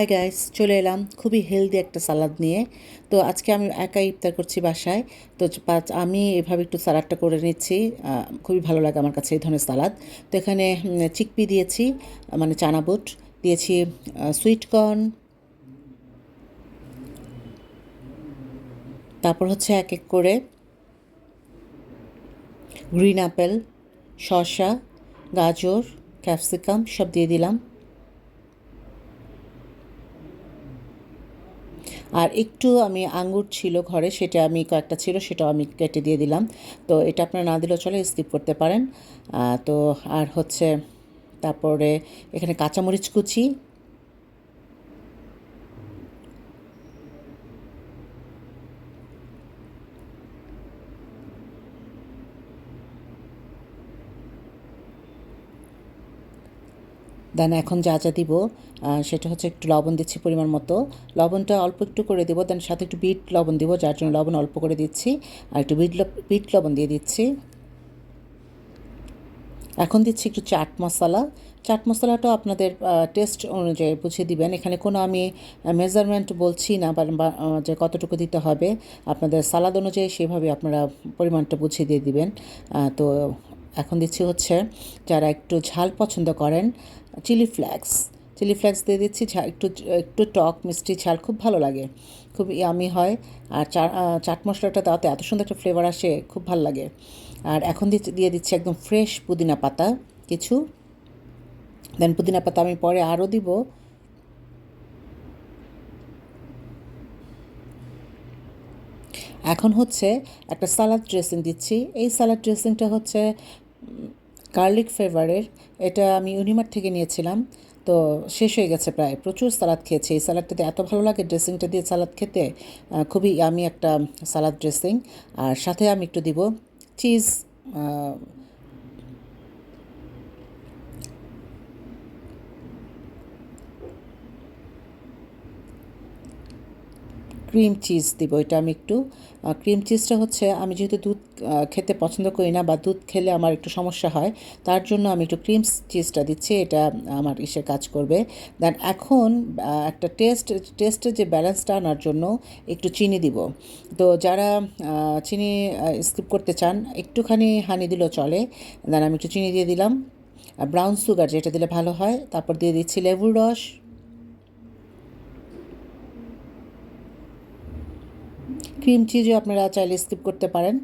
Hi guys চলে এলাম খুবই হেলদি একটা সালাদ নিয়ে। তো আজকে আমি একাই ইফতার করছি বাসায়। তো আমি এভাবে একটু সালাদটা করে নিচ্ছি। খুবই ভালো লাগে আমার কাছে এই ধরনের সালাদ তো এখানে চিকপি দিয়েছি মানে চানা বুট দিয়েছি সুইট কর্ন তারপর হচ্ছে এক এক করে গ্রিন অ্যাপেল শসা, গাজর ক্যাপসিকাম সব দিয়ে দিলাম। আর একটু আমি আঙ্গুর ছিল ঘরে, সেটা আমি কয়েকটা ছিল, সেটাও আমি কেটে দিয়ে দিলাম। তো এটা আপনারা না দিলেও চলে স্কিপ করতে পারেন। তো আর হচ্ছে, তারপরে এখানে কাঁচামরিচ কুচি দেন এখন যা যা দিব সেটা হচ্ছে একটু লবণ দিচ্ছি পরিমাণ মতো। লবণটা অল্প একটু করে দেবো দেন সাথে একটু বিট লবণ দিব যার জন্য লবণ অল্প করে দিচ্ছি। আর একটু বিট বিট লবণ দিয়ে দিচ্ছি। এখন দিচ্ছি একটু চাট মশলা। চাট মশলাটা আপনাদের টেস্ট অনুযায়ী বুঝিয়ে দিবেন। এখানে কোনো আমি মেজারমেন্ট বলছি না বা, যে কতটুকু দিতে হবে। আপনাদের সালাদ অনুযায়ী সেভাবে আপনারা পরিমাণটা বুঝিয়ে দিয়ে দিবেন। তো এখন দিচ্ছি হচ্ছে যারা একটু ঝাল পছন্দ করেন, চিলি ফ্লেক্স। চিলি ফ্লেক্স দিয়ে দিচ্ছি একটু একটু টক মিষ্টি ঝাল, খুব ভালো লাগে। খুব ইয়ামি হয়। আর চাট মশলাটা তাতে এত সুন্দর একটা ফ্লেভার আসে, খুব ভালো লাগে। আর এখন দিয়ে দিচ্ছি একদম ফ্রেশ পুদিনা পাতা, কিছু। দেন পুদিনা পাতা আমি পরে আরও দিব। এখন হচ্ছে একটা সালাদ ড্রেসিং দিচ্ছি। এই সালাদ ড্রেসিংটা হচ্ছে গার্লিক ফ্লেভারের এটা আমি ইউনিমার্ট থেকে নিয়েছিলাম। তো শেষ হয়ে গেছে প্রায়। প্রচুর সালাদ খেয়েছি। এই সালাদটাতে এত ভালো লাগে ড্রেসিংটা দিয়ে সালাদ খেতে। খুবই আমি একটা সালাদ ড্রেসিং আর সাথে আমি একটু দিব চিজ ক্রিম চিজ দিব, এটা আমি একটু ক্রিম চিজটা হচ্ছে আমি যেহেতু দুধ খেতে পছন্দ করি না বা দুধ খেলে আমার একটু সমস্যা হয়, তার জন্য আমি একটু ক্রিম চিজটা দিচ্ছি, এটা আমার ইসে কাজ করবে। দেন এখন একটা টেস্ট টেস্টের যে ব্যালেন্সটা আনার জন্য একটু চিনি দিব। তো যারা চিনি স্কিপ করতে চান, একটুখানি হানি দিলেও চলে। দেন আমি একটু চিনি দিয়ে দিলাম। ব্রাউন সুগার যেটা দিলে ভালো হয়, তারপর দিয়ে দিচ্ছি লেবুর রস। ক্রিম চিজও আপনারা চাইলে স্কিপ করতে পারেন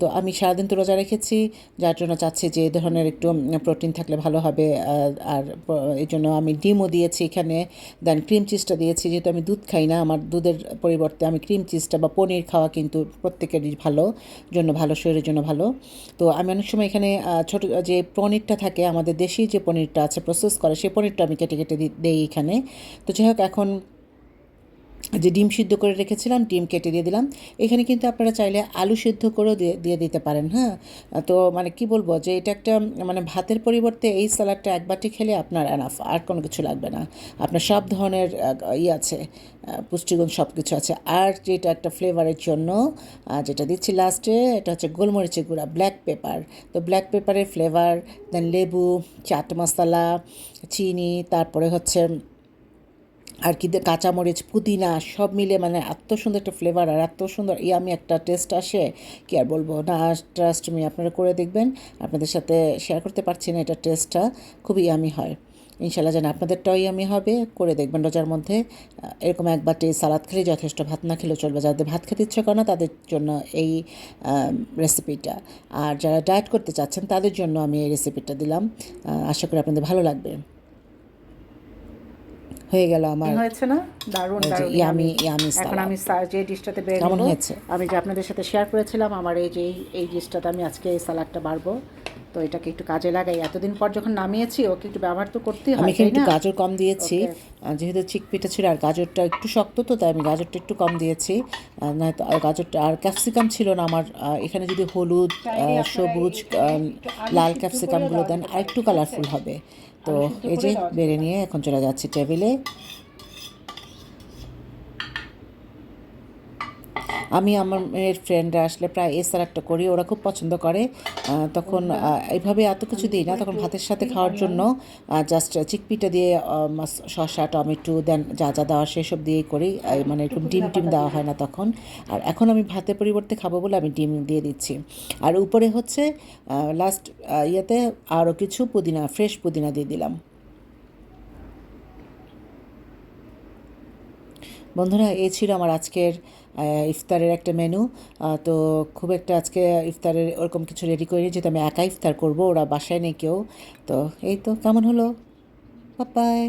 তো আমি সারাদিন তো রোজা রেখেছি, যার জন্য চাচ্ছি যে এই ধরনের একটু প্রোটিন থাকলে ভালো হবে আর এই জন্য আমি ডিমও দিয়েছি এখানে, দেন ক্রিম চিজটা দিয়েছি, যেহেতু আমি দুধ খাই না, আমার দুধের পরিবর্তে আমি ক্রিম চিজটা বা পনির খাওয়া কিন্তু প্রত্যেকেরই ভালো, জন্য ভালো, শরীরের জন্য ভালো, তো আমি অনেক সময় এখানে ছোট, যে পনিরটা থাকে, আমাদের দেশি যে পনিরটা আছে, প্রসেস করে, সেই পনিরটা আমি কেটে কেটে দেই এখানে, তো যাই হোক, এখন যে ডিম সিদ্ধ করে রেখেছিলাম, ডিম কেটে দিয়ে দিলাম। এখানে কিন্তু আপনারা চাইলে আলু সিদ্ধ করেও দিয়ে দিয়ে দিতে পারেন হ্যাঁ? তো মানে কি বলব যে এটা একটা মানে ভাতের পরিবর্তে এই স্যালাডটা এক বাটি খেলে আপনার এনাফ আর কোনো কিছু লাগবে না। আপনার সব ধরনের ই আছে পুষ্টিগুণ সব কিছু আছে। আর যেটা একটা ফ্লেভারের জন্য যেটা দিচ্ছি লাস্টে এটা হচ্ছে গোলমরিচের গুঁড়া ব্ল্যাক পেপার তো ব্ল্যাক পেপারের ফ্লেভার দেন লেবু, চাট মশলা, চিনি, তারপরে হচ্ছে আর কি কাঁচামরিচ, পুদিনা, সব মিলে মানে এত সুন্দর একটা ফ্লেভার আর এত সুন্দর ইয়ামি একটা টেস্ট আসে, কি আর বলব? না ট্রাস্ট মি আপনারা করে দেখবেন। আপনাদের সাথে শেয়ার করতে পারছি না এটা টেস্টটা খুবই ইয়ামি হয়। ইনশাল্লাহ যেন আপনাদেরটাও আমি হবে। করে দেখবেন রোজার মধ্যে। এরকম এক বাটি সালাদ খেলে যথেষ্ট ভাত না খেলেও চলবে। যাদের ভাত খেতে ইচ্ছে করে না, তাদের জন্য এই রেসিপিটা আর যারা ডায়েট করতে চাচ্ছেন, তাদের জন্য আমি এই রেসিপিটা দিলাম। আশা করি আপনাদের ভালো লাগবে। হয়ে গেল আমার হয়েছে না? দারুণ ইয়ামি। ইয়ামি এখন আমি যে ডিশটাতে বের কেমন হয়েছে? আমি যে আপনাদের সাথে শেয়ার করেছিলাম আমার এই যে এই- ডিশটাতে আমি আজকে এই সালাডটা বাড়বো। তো এটাকে একটু কাজে লাগাই। এতদিন পর যখন নামিয়েছি ওকে একটু ব্যবহার তো করতেই আমি হয় এখানে একটু গাজর কম দিয়েছি। যেহেতু চিকপিটা ছিল আর গাজরটা একটু শক্ত তো তাই আমি গাজরটা একটু কম দিয়েছি। নয়তো গাজরটা আর ক্যাপসিকাম ছিল না আমার। এখানে যদি হলুদ সবুজ লাল ক্যাপসিকামগুলো দেন আর একটু কালারফুল হবে। তো এই যে বেড়ে নিয়ে এখন চলে যাচ্ছি টেবিলে। আমি আমার মেয়ের ফ্রেন্ডরা আসলে প্রায় এই স্যালাডটা করি, ওরা খুব পছন্দ করে। তখন এইভাবে এত কিছু দিই না, তখন ভাতের সাথে খাওয়ার জন্য জাস্ট চিকপিটা দিয়ে শসা, টমেটো, দেন যা যা দেওয়া সেসব দিয়েই করি। মানে এরকম ডিম টিম দেওয়া হয় না তখন। আর এখন আমি ভাতের পরিবর্তে খাব বলে আমি ডিম দিয়ে দিচ্ছি। আর উপরে হচ্ছে লাস্ট ইয়েতে আরও কিছু পুদিনা ফ্রেশ পুদিনা দিয়ে দিলাম। বন্ধুরা, এই ছিল আমার আজকের ইফতারের একটা মেনু তো খুব একটা আজকে ইফতারের ওরকম কিছু রেডি করিনি, যেহেতু আমি একা ইফতার করব, ওরা বাসায় নেই কেউ, তো এই তো কেমন হলো? বাই